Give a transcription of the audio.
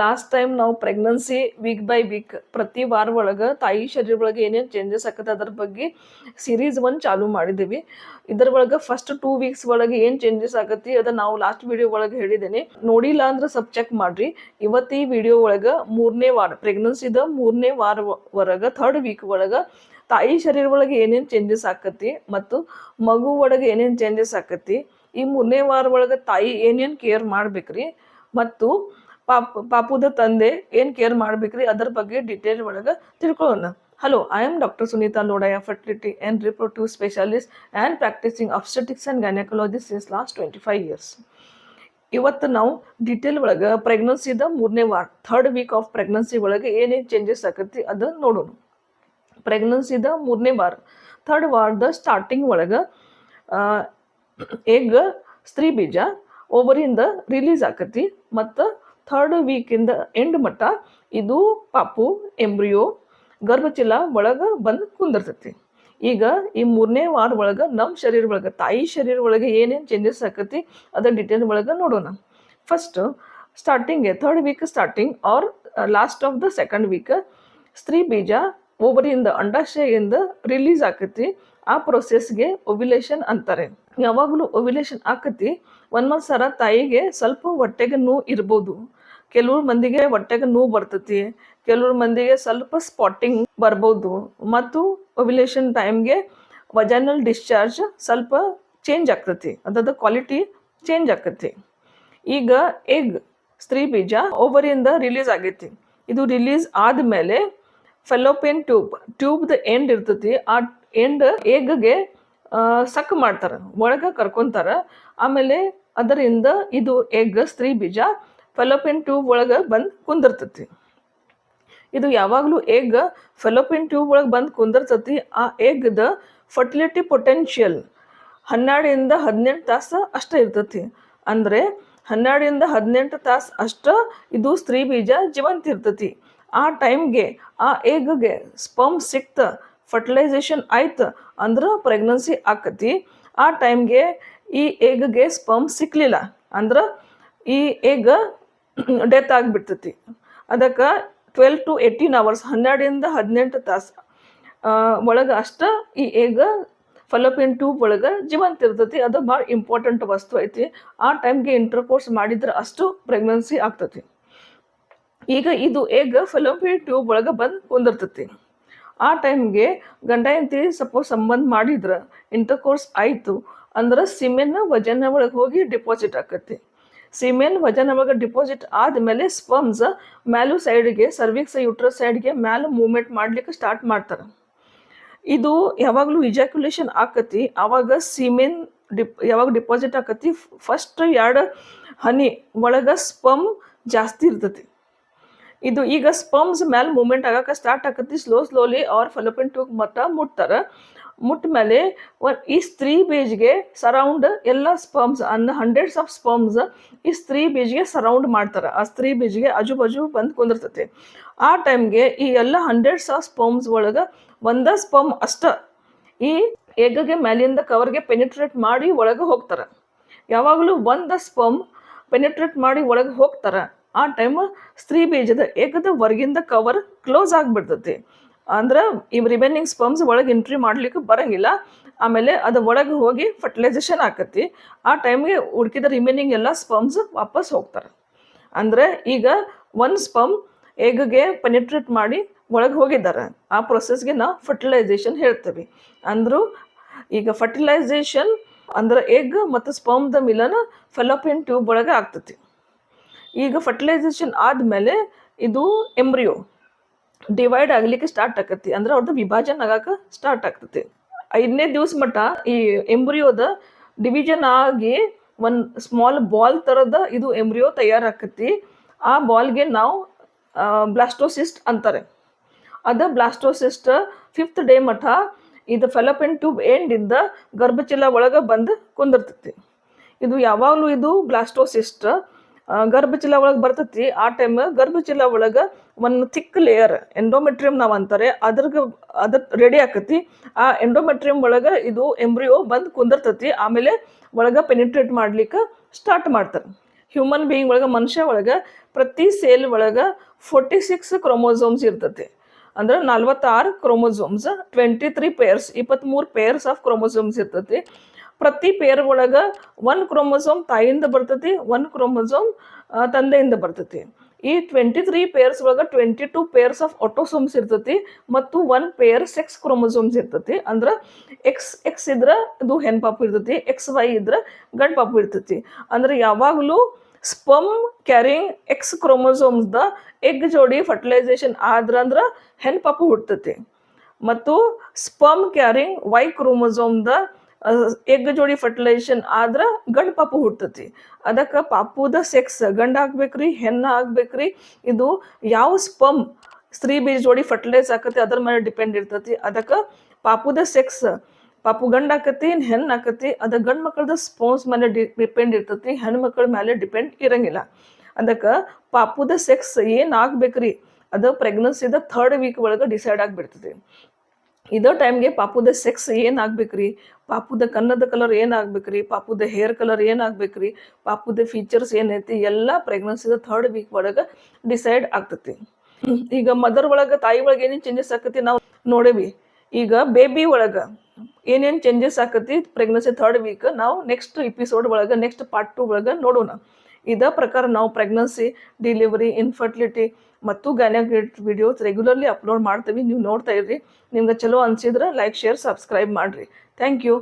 Last time ನಾವು pregnancy week by week ಪ್ರತಿ ವಾರ ಒಳಗೆ ತಾಯಿ ಶರೀರ ಒಳಗೆ ಏನೇನು ಚೇಂಜಸ್ ಆಕತ್ತೆ ಅದ್ರ ಬಗ್ಗೆ ಸೀರೀಸ್ ಒನ್ ಚಾಲೂ ಮಾಡಿದ್ದೀವಿ ಇದರ ಒಳಗೆ ಫಸ್ಟ್ ಟೂ ವೀಕ್ಸ್ ಒಳಗೆ ಏನು ಚೇಂಜಸ್ ಆಗತ್ತಿ ಅದನ್ನು ನಾವು ಲಾಸ್ಟ್ ವಿಡಿಯೋ ಒಳಗೆ ಹೇಳಿದ್ದೇನೆ ನೋಡಿಲ್ಲ ಅಂದ್ರೆ ಸ್ವಲ್ಪ ಚೆಕ್ ಮಾಡ್ರಿ. ಇವತ್ತು ಈ ವಿಡಿಯೋ ಒಳಗೆ ಮೂರನೇ ವಾರ ಪ್ರೆಗ್ನೆನ್ಸಿದ ಮೂರನೇ ವಾರ ಒಳಗೆ ಥರ್ಡ್ ವೀಕ್ ಒಳಗೆ ತಾಯಿ ಶರೀರ ಒಳಗೆ ಏನೇನು ಚೇಂಜಸ್ ಆಕತಿ ಮತ್ತು ಮಗು ಒಳಗೆ ಏನೇನು ಚೇಂಜಸ್ ಆಕತಿ. ಈ ಮೂರನೇ ವಾರ ಒಳಗೆ ತಾಯಿ ಏನೇನು ಕೇರ್ ಮಾಡ್ಬೇಕ್ರಿ ಮತ್ತು ಪಾಪ್, ಪಾಪುದ ತಂದೆ ಏನು ಕೇರ್ ಮಾಡ್ಬೇಕ್ರಿ? ಅದ್ರ ಬಗ್ಗೆ ಡಿಟೇಲ್ ಒಳಗೆ ತಿಳ್ಕೊಳ್ಳೋಣ. Hello I am doctor Sunita Lodaya fertility and reproduce specialist and practicing obstetrics and gynaecology since last twenty five years ಇವತ್ತು ನಾವು ಡಿಟೇಲ್ ಒಳಗೆ ಪ್ರೆಗ್ನೆನ್ಸಿದ ಮೂರನೇ ವಾರ್ ಥರ್ಡ್ ವೀಕ್ ಆಫ್ ಪ್ರೆಗ್ನೆನ್ಸಿ ಒಳಗೆ ಏನೇನು ಚೇಂಜಸ್ ಆಗತ್ತೆ ಅದನ್ನ ನೋಡೋಣ. ಪ್ರೆಗ್ನೆನ್ಸಿದ ಮೂರನೇ ವಾರ್ ಥರ್ಡ್ ವಾರದ ಸ್ಟಾರ್ಟಿಂಗ್ ಒಳಗೆ ಎಗ್ ಸ್ತ್ರೀ ಬೀಜ ಓವರಿಂದ ರಿಲೀಸ್ ಆಕತಿ ಮತ್ತು ಥರ್ಡ್ ವೀಕಿಂದ ಎಂಡ್ ಮಟ್ಟ ಇದು ಪಾಪು, ಎಂಬ್ರಿಯೋ, ಗರ್ಭಚೀಲ ಒಳಗೆ ಬಂದು ಕುಂದಿರ್ತೈತಿ ಈಗ ಈ ಮೂರನೇ ವಾರ ಒಳಗೆ ನಮ್ಮ ಶರೀರ ಒಳಗೆ, ತಾಯಿ ಶರೀರ ಒಳಗೆ ಏನೇನು ಚೇಂಜಸ್ ಆಕತಿ ಅದರ ಡಿಟೇಲ್ ಒಳಗೆ ನೋಡೋಣ. First ಸ್ಟಾರ್ಟಿಂಗ್ಗೆ third week starting or last of the second week ಸ್ತ್ರೀ ಬೀಜ ಒಬ್ಬರಿಂದ ಅಂಡಾಶಯದಿಂದ ರಿಲೀಸ್ ಆಕತಿ. ಆ ಪ್ರೊಸೆಸ್ಗೆ ಒವ್ಯುಲೇಷನ್ ಅಂತಾರೆ. ಯಾವಾಗಲೂ ಒವ್ಯುಲೇಷನ್ ಆಕತಿ ಮಂತ್ ಸಲ ತಾಯಿಗೆ ಸ್ವಲ್ಪ ಹೊಟ್ಟೆಗೆ ನೋವು ಇರ್ಬೋದು. ಕೆಲವ್ರ ಮಂದಿಗೆ ಹೊಟ್ಟೆಗೆ ನೋವು ಬರ್ತತಿ, ಕೆಲವ್ರ ಮಂದಿಗೆ ಸ್ವಲ್ಪ ಸ್ಪಾಟಿಂಗ್ ಬರ್ಬೋದು. ಮತ್ತು ಒವ್ಯುಲೇಷನ್ ಟೈಮ್ಗೆ ವಜಾನಲ್ ಡಿಸ್ಚಾರ್ಜ್ ಸ್ವಲ್ಪ ಚೇಂಜ್ ಆಗ್ತತಿ ಅದ್ರದ್ದು ಕ್ವಾಲಿಟಿ ಚೇಂಜ್ ಆಗ್ತತಿ. ಈಗ ಎಗ್ ಸ್ತ್ರೀ ಬೀಜ ಓವರಿಯಿಂದ ರಿಲೀಸ್ ಆಗೈತಿ. ಇದು ರಿಲೀಸ್ ಆದಮೇಲೆ ಫೆಲೋಪಿಯನ್ ಟ್ಯೂಬ್ ಟ್ಯೂಬ್ದ ಎಂಡ್ ಇರ್ತತಿ, ಆ ಎಂಡ್ ಎಗ್ಗೆ ಸಕ್ ಮಾಡ್ತಾರೆ, ಒಳಗೆ ಕರ್ಕೊತಾರೆ. ಆಮೇಲೆ ಅದರಿಂದ ಇದು ಎಗ್ ಸ್ತ್ರೀ ಬೀಜ ಫೆಲೋಪಿಯನ್ ಟ್ಯೂಬ್ ಒಳಗೆ ಬಂದು ಕುಂದಿರ್ತತಿ. ಇದು ಯಾವಾಗಲೂ ಎಗ್ ಫೆಲೋಪಿನ್ ಟ್ಯೂಬ್ ಒಳಗೆ ಬಂದು ಕುಂದಿರ್ತತಿ. ಆ ಎಗ್ದ ಫರ್ಟಿಲಿಟಿ ಪೊಟೆನ್ಷಿಯಲ್ ಹನ್ನೆರಡರಿಂದ ಹದಿನೆಂಟು ತಾಸು ಅಷ್ಟೇ ಇರ್ತತಿ. ಅಂದರೆ ಹನ್ನೆರಡರಿಂದ ಹದಿನೆಂಟು ತಾಸು ಅಷ್ಟ ಇದು ಸ್ತ್ರೀ ಬೀಜ ಜೀವಂತ ಇರ್ತತಿ. ಆ ಟೈಮ್ಗೆ ಆ ಎಗ್ಗೆ ಸ್ಪಮ್ ಸಿಕ್ತ ಫರ್ಟಿಲೈಸೇಷನ್ ಆಯ್ತು ಅಂದ್ರೆ ಪ್ರೆಗ್ನೆನ್ಸಿ ಆಕತಿ. ಆ ಟೈಮ್ಗೆ ಈ ಎಗ್ಗೆ ಸ್ಪಮ್ ಸಿಕ್ಲಿಲ್ಲ. ಅಂದ್ರೆ ಈ ಎಗ್ ಡೆತ್ ಆಗಿಬಿಡ್ತೈತಿ. ಅದಕ್ಕೆ ಟ್ವೆಲ್ ಟು ಏಯ್ಟೀನ್ ಅವರ್ಸ್ ಹನ್ನೆರಡರಿಂದ ಹದಿನೆಂಟು ತಾಸು ಒಳಗೆ ಅಷ್ಟ ಈ ಏಗ ಫಲೋಪಿನ್ ಟ್ಯೂಬ್ ಒಳಗೆ ಜೀವಂತ ಇರ್ತೈತಿ. ಅದು ಭಾಳ ಇಂಪಾರ್ಟೆಂಟ್ ವಸ್ತು ಐತಿ. ಆ ಟೈಮ್ಗೆ ಇಂಟರ್ಕೋರ್ಸ್ ಮಾಡಿದ್ರೆ ಅಷ್ಟು ಪ್ರೆಗ್ನೆನ್ಸಿ ಆಗ್ತೈತಿ. ಈಗ ಇದು ಏಗ ಫಲೋಪಿನ್ ಟ್ಯೂಬ್ ಒಳಗೆ ಬಂದು ಕುಂದಿರ್ತೈತಿ. ಆ ಟೈಮ್ಗೆ ಗಂಡ ಹೆಂಡತಿ ಸಪೋಸ್ ಸಂಬಂಧ ಮಾಡಿದ್ರೆ ಇಂಟರ್ಕೋರ್ಸ್ ಆಯಿತು, ಅಂದ್ರೆ ಸಿಮೆನ್ ವಜನ ಒಳಗೆ ಹೋಗಿ ಡಿಪಾಸಿಟ್ ಆಕತಿ ಸಿಮೆನ್ ವಜನ ಒಳಗೆ ಡಿಪಾಸಿಟ್ ಆದಮೇಲೆ ಸ್ಪಮ್ಸ್ ಮ್ಯಾಲು ಸೈಡ್ಗೆ ಸರ್ವಿಕ್ಸ್ ಯುಟ್ರಸ್ ಸೈಡ್ಗೆ ಮ್ಯಾಲ ಮೂವ್ಮೆಂಟ್ ಮಾಡ್ಲಿಕ್ಕೆ ಸ್ಟಾರ್ಟ್ ಮಾಡ್ತಾರೆ. ಇದು ಯಾವಾಗಲೂ ಇಜಾಕ್ಯುಲೇಷನ್ ಆಕತಿ ಆವಾಗ ಸಿಮೆನ್ ಡಿಪ್, ಯಾವಾಗ ಡಿಪಾಸಿಟ್ ಆಕತಿ ಫಸ್ಟ್ ಎರಡು ಹನಿ ಒಳಗೆ ಸ್ಪಮ್ ಜಾಸ್ತಿ ಇರ್ತೈತಿ. ಇದು ಈಗ ಸ್ಪಮ್ಸ್ ಮ್ಯಾಲ ಮೂವ್ಮೆಂಟ್ ಆಗಕ್ಕೆ ಸ್ಟಾರ್ಟ್ ಆಕತಿ ಸ್ಲೋ ಸ್ಲೋಲಿ ಅವ್ರ ಫಲೋಪಿನ್ ಟ್ಯೂಬ್ ಮಟ್ಟ ಮುಟ್ತಾರೆ. ಮುಟ್ಟ ಮೇಲೆ ಈ ಸ್ತ್ರೀ ಬೀಜ್ಗೆ ಸರೌಂಡ್ ಎಲ್ಲ ಸ್ಪರ್ಮ್ಸ್ ಅನ್ನ ಹಂಡ್ರೆಡ್ಸ್ ಆಫ್ ಸ್ಪರ್ಮ್ಸ್ ಈ ಸ್ತ್ರೀ ಬೀಜ್ಗೆ ಸರೌಂಡ್ ಮಾಡ್ತಾರೆ. ಆ ಸ್ತ್ರೀ ಬೀಜ್ಗೆ ಆಜು ಬಾಜು ಬಂದು ಕುಂದಿರ್ತೈತಿ. ಆ ಟೈಮ್ಗೆ ಈ ಎಲ್ಲ ಹಂಡ್ರೆಡ್ಸ್ ಆಫ್ ಸ್ಪರ್ಮ್ಸ್ ಒಳಗೆ ಒಂದ ಸ್ಪರ್ಮ್ ಅಷ್ಟ ಈ ಎಗ್ಗೆ ಮೇಲಿಂದ ಕವರ್ಗೆ ಪೆನಿಟ್ರೇಟ್ ಮಾಡಿ ಒಳಗೆ ಹೋಗ್ತಾರೆ. ಯಾವಾಗಲೂ ಒಂದ ಸ್ಪರ್ಮ್ ಪೆನಿಟ್ರೇಟ್ ಮಾಡಿ ಒಳಗೆ ಹೋಗ್ತಾರೆ. ಆ ಟೈಮ್ ಸ್ತ್ರೀ ಬೀಜದ ಎಗ್ದ ಹೊರಗಿಂದ ಕವರ್ ಕ್ಲೋಸ್ ಆಗಿಬಿಡ್ತೈತಿ. ಅಂದ್ರೆ ಈ ರಿಮೈನಿಂಗ್ ಸ್ಪರ್ಮ್ಸ್ ಒಳಗೆ ಎಂಟ್ರಿ ಮಾಡ್ಲಿಕ್ಕೆ ಬರಂಗಿಲ್ಲ. ಆಮೇಲೆ ಅದು ಒಳಗೆ ಹೋಗಿ ಫರ್ಟಿಲೈಸೇಷನ್ ಆಕತಿ. ಆ ಟೈಮ್ಗೆ ಹುಡುಕಿದ ರಿಮೈನಿಂಗ್ ಎಲ್ಲ ಸ್ಪರ್ಮ್ಸ್ ವಾಪಸ್ ಹೋಗ್ತಾರೆ. ಅಂದ್ರೆ ಈಗ ಒಂದು ಸ್ಪರ್ಮ್ ಎಗ್ಗೆ ಪೆನಿಟ್ರೇಟ್ ಮಾಡಿ ಒಳಗೆ ಹೋಗಿದ್ದಾರೆ. ಆ ಪ್ರೊಸೆಸ್ಗೆ ನಾವು ಫರ್ಟಿಲೈಸೇಷನ್ ಹೇಳ್ತೇವೆ. ಅಂದರೂ ಈಗ ಫರ್ಟಿಲೈಸೇಷನ್ ಅಂದ್ರೆ ಎಗ್ ಮತ್ತು ಸ್ಪಮ್ದ ಮಿಲನ ಫೆಲೋಪಿನ್ ಟ್ಯೂಬ್ ಒಳಗೆ ಆಗ್ತತಿ. ಈಗ ಫರ್ಟಿಲೈಸೇಷನ್ ಆದಮೇಲೆ ಇದು ಎಂಬ್ರಿಯೋ ಡಿವೈಡ್ ಆಗ್ಲಿಕ್ಕೆ ಸ್ಟಾರ್ಟ್ ಆಕತಿ. ಅಂದ್ರೆ ಅವ್ರದ್ದು ವಿಭಾಜನ ಆಗಾಕ ಸ್ಟಾರ್ಟ್ ಆಗ್ತತಿ ಐದನೇ ದಿವಸ ಮಟ್ಟ ಈ ಎಂಬ್ರಿಯೋದ ಡಿವಿಜನ್ ಆಗಿ ಒಂದು ಸ್ಮಾಲ್ ಬಾಲ್ ಥರದ ಇದು ಎಂಬ್ರಿಯೋ ತಯಾರಾಕತಿ. ಆ ಬಾಲ್ಗೆ ನಾವು ಬ್ಲಾಸ್ಟೋಸಿಸ್ಟ್ ಅಂತಾರೆ. ಅದ ಬ್ಲಾಸ್ಟೋಸಿಸ್ಟ್ ಫಿಫ್ತ್ ಡೇ ಮಠ ಇದು ಫೆಲಪಿನ್ ಟ್ಯೂಬ್ ಎಂಡಿಂದ ಗರ್ಭಚೀಲ ಒಳಗೆ ಬಂದು ಕುಂದಿರ್ತೈತಿ. ಇದು ಯಾವಾಗಲೂ ಇದು ಬ್ಲಾಸ್ಟೋಸಿಸ್ಟ್ ಗರ್ಭಚೀಲ ಒಳಗೆ ಬರ್ತೈತಿ. ಆ ಟೈಮ್ ಗರ್ಭಚೀಲ ಒಳಗೆ ಒಂದು ಥಿಕ್ ಲೇಯರ್ ಎಂಡೋಮೆಟ್ರಿಯಂ ನಾವು ಅಂತಾರೆ, ಅದ್ರಗ ಅದ್ರ ರೆಡಿ ಆಕತಿ. ಆ ಎಂಡೋಮೆಟ್ರಿಯಂ ಒಳಗೆ ಇದು ಎಂಬ್ರಿಯೋ ಬಂದು ಕುಂದಿರ್ತತಿ, ಆಮೇಲೆ ಒಳಗೆ ಪೆನಿಟ್ರೇಟ್ ಮಾಡ್ಲಿಕ್ಕೆ ಸ್ಟಾರ್ಟ್ ಮಾಡ್ತಾರೆ. ಹ್ಯೂಮನ್ ಬೀಯಿಂಗ್ ಒಳಗೆ, ಮನುಷ್ಯ ಒಳಗೆ, ಪ್ರತಿ ಸೇಲ್ ಒಳಗೆ ಫೋರ್ಟಿ ಸಿಕ್ಸ್ ಕ್ರೋಮೋಸೋಮ್ಸ್ ಇರ್ತತಿ. ಅಂದ್ರೆ ನಲ್ವತ್ತಾರು ಕ್ರೋಮೋಸೋಮ್ಸ್ ಟ್ವೆಂಟಿ ತ್ರೀ ಪೇರ್ಸ್ ಇಪ್ಪತ್ತ್ಮೂರು ಪೇರ್ಸ್ ಆಫ್ ಕ್ರೋಮೋಸೋಮ್ಸ್ ಇರ್ತತಿ. ಪ್ರತಿ ಪೇರ್ ಒಳಗೆ ಒನ್ ಕ್ರೋಮೋಸೋಮ್ ತಾಯಿಯಿಂದ ಬರ್ತತಿ ಒನ್ ಕ್ರೋಮೋಸೋಮ್ ತಂದೆಯಿಂದ ಬರ್ತೈತಿ. ಈ ಟ್ವೆಂಟಿ ತ್ರೀ ಪೇರ್ಸ್ ಒಳಗೆ twenty two pairs of autosomes ಇರ್ತತಿ ಮತ್ತು ಒನ್ ಪೇರ್ ಸೆಕ್ಸ್ ಕ್ರೋಮೋಸೋಮ್ಸ್ ಇರ್ತತಿ. ಅಂದ್ರೆ ಎಕ್ಸ್ ಎಕ್ಸ್ ಇದ್ರೆ ಅದು ಹೆಣ್ ಪಾಪು ಇರ್ತತಿ ಎಕ್ಸ್ ವೈ ಇದ್ರೆ ಗಂಡ್ ಪಾಪು ಇರ್ತತಿ. ಅಂದ್ರೆ ಯಾವಾಗಲೂ ಸ್ಪಮ್ ಕ್ಯಾರಿಂಗ್ ಎಕ್ಸ್ ಕ್ರೋಮೋಸೋಮ್ಸ್ದ ಎಗ್ ಜೋಡಿ ಫರ್ಟಿಲೈಸೇಷನ್ ಆದ್ರಂದ್ರೆ ಹೆಣ್ ಪಾಪು ಹುಟ್ಟತಿ ಮತ್ತು ಸ್ಪಮ್ ಕ್ಯಾರಿಂಗ್ ವೈ ಕ್ರೋಮೋಸೋಮ್ದ ಎಗ್ ಜೋಡಿ ಫರ್ಟಿಲೈಸೇಷನ್ ಆದ್ರೆ ಗಂಡು ಪಾಪು ಹುಟ್ಟತಿ ಅದಕ್ಕೆ ಪಾಪುದ ಸೆಕ್ಸ್ ಗಂಡ ಆಗ್ಬೇಕ್ರಿ, ಹೆಣ್ಣ ಆಗ್ಬೇಕ್ರಿ, ಇದು ಯಾವ ಸ್ಪಮ್ ಸ್ತ್ರೀ ಬೀಜ ಜೋಡಿ ಫರ್ಟಿಲೈಸ್ ಆಕತಿ ಅದ್ರ ಮೇಲೆ ಡಿಪೆಂಡ್ ಇರ್ತತಿ. ಅದಕ್ಕೆ ಪಾಪುದ ಸೆಕ್ಸ್ ಪಾಪು ಗಂಡ ಆಕತಿ, ಹೆಣ್ಣು ಆಕತಿ, ಅದ ಗಂಡು ಮಕ್ಕಳದ ಸ್ಪೋನ್ಸ್ ಮೇಲೆ ಡಿಪೆಂಡ್ ಇರ್ತತಿ ಹೆಣ್ಣು ಮಕ್ಕಳ ಮೇಲೆ ಡಿಪೆಂಡ್ ಇರಂಗಿಲ್ಲ. ಅದಕ್ಕೆ ಪಾಪುದ ಸೆಕ್ಸ್ ಏನು ಆಗ್ಬೇಕ್ರಿ, ಅದು ಪ್ರೆಗ್ನೆನ್ಸಿದ ಥರ್ಡ್ ವೀಕ್ ಒಳಗೆ ಡಿಸೈಡ್ ಆಗಿಬಿಡ್ತೈತಿ ಇದೇ ಟೈಮ್ಗೆ ಪಾಪುದ ಸೆಕ್ಸ್ ಏನಾಗ್ಬೇಕ್ರಿ? ಪಾಪುದ ಕನ್ನದ ಕಲರ್ ಏನಾಗ್ಬೇಕ್ರಿ? ಪಾಪುದ ಹೇರ್ ಕಲರ್ ಏನಾಗ್ಬೇಕ್ರಿ? ಪಾಪುದ ಫೀಚರ್ಸ್ ಏನೈತಿ? ಎಲ್ಲ ಪ್ರೆಗ್ನೆನ್ಸಿದ ಥರ್ಡ್ ವೀಕ್ ಒಳಗೆ ಡಿಸೈಡ್ ಆಗ್ತತಿ. ಈಗ ಮದರ್ ಒಳಗೆ, ತಾಯಿ ಒಳಗೆ ಏನೇನು ಚೇಂಜಸ್ ಆಕತಿ ನಾವು ನೋಡೇವಿ. ಈಗ ಬೇಬಿ ಒಳಗೆ ಏನೇನು ಚೇಂಜಸ್ ಆಕತಿ ಪ್ರೆಗ್ನೆನ್ಸಿ ಥರ್ಡ್ ವೀಕ್ ನಾವು ನೆಕ್ಸ್ಟ್ ಎಪಿಸೋಡ್ ಒಳಗೆ ನೆಕ್ಸ್ಟ್ ಪಾರ್ಟ್ ಟು ಒಳಗೆ ನೋಡೋಣ. ಇದೇ ಪ್ರಕಾರ ನಾವು ಪ್ರೆಗ್ನೆನ್ಸಿ ಡಿಲಿವರಿ ಇನ್ಫರ್ಟಿಲಿಟಿ ಮತ್ತು ಗೈನಕೇಟ್ ವಿಡಿಯೋಸ್ ರೆಗ್ಯುಲರ್ಲಿ ಅಪ್ಲೋಡ್ ಮಾಡ್ತೀವಿ. ನೀವು ನೋಡ್ತಾ ಇರ್ರಿ. ನಿಮ್ಗೆ ಚಲೋ ಅನ್ಸಿದ್ರೆ ಲೈಕ್ ಶೇರ್ ಸಬ್ಸ್ಕ್ರೈಬ್ ಮಾಡಿರಿ. Thank you